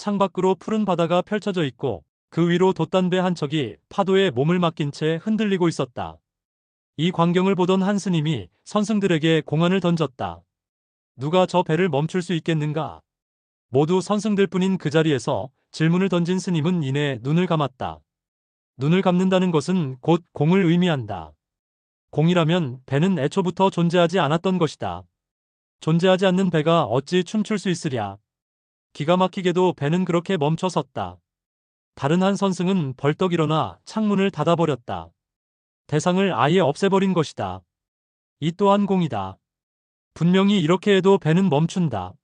창밖으로 푸른 바다가 펼쳐져 있고 그 위로 돛단배 한 척이 파도에 몸을 맡긴 채 흔들리고 있었다. 이 광경을 보던 한 스님이 선승들에게 공안을 던졌다. 누가 저 배를 멈출 수 있겠는가? 모두 선승들 뿐인 그 자리에서 질문을 던진 스님은 이내 눈을 감았다. 눈을 감는다는 것은 곧 공을 의미한다. 공이라면 배는 애초부터 존재하지 않았던 것이다. 존재하지 않는 배가 어찌 춤출 수 있으랴. 기가 막히게도 배는 그렇게 멈춰 섰다. 다른 한 선승은 벌떡 일어나 창문을 닫아버렸다. 대상을 아예 없애버린 것이다. 이 또한 공이다. 분명히 이렇게 해도 배는 멈춘다.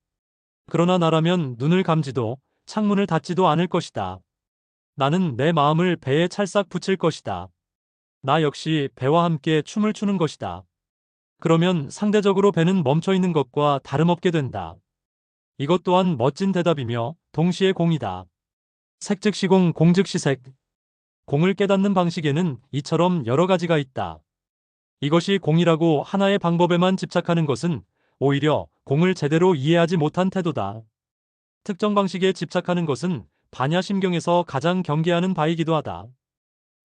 그러나 나라면 눈을 감지도 창문을 닫지도 않을 것이다. 나는 내 마음을 배에 찰싹 붙일 것이다. 나 역시 배와 함께 춤을 추는 것이다. 그러면 상대적으로 배는 멈춰 있는 것과 다름없게 된다. 이것 또한 멋진 대답이며 동시에 공이다. 색즉시공 공즉시색. 공을 깨닫는 방식에는 이처럼 여러 가지가 있다. 이것이 공이라고 하나의 방법에만 집착하는 것은 오히려 공을 제대로 이해하지 못한 태도다. 특정 방식에 집착하는 것은 반야심경에서 가장 경계하는 바이기도 하다.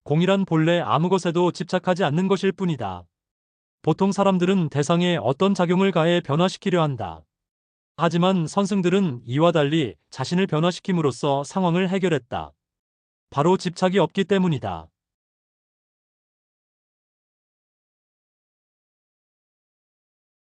공이란 본래 아무 것에도 집착하지 않는 것일 뿐이다. 보통 사람들은 대상에 어떤 작용을 가해 변화시키려 한다. 하지만 선승들은 이와 달리 자신을 변화시킴으로써 상황을 해결했다. 바로 집착이 없기 때문이다.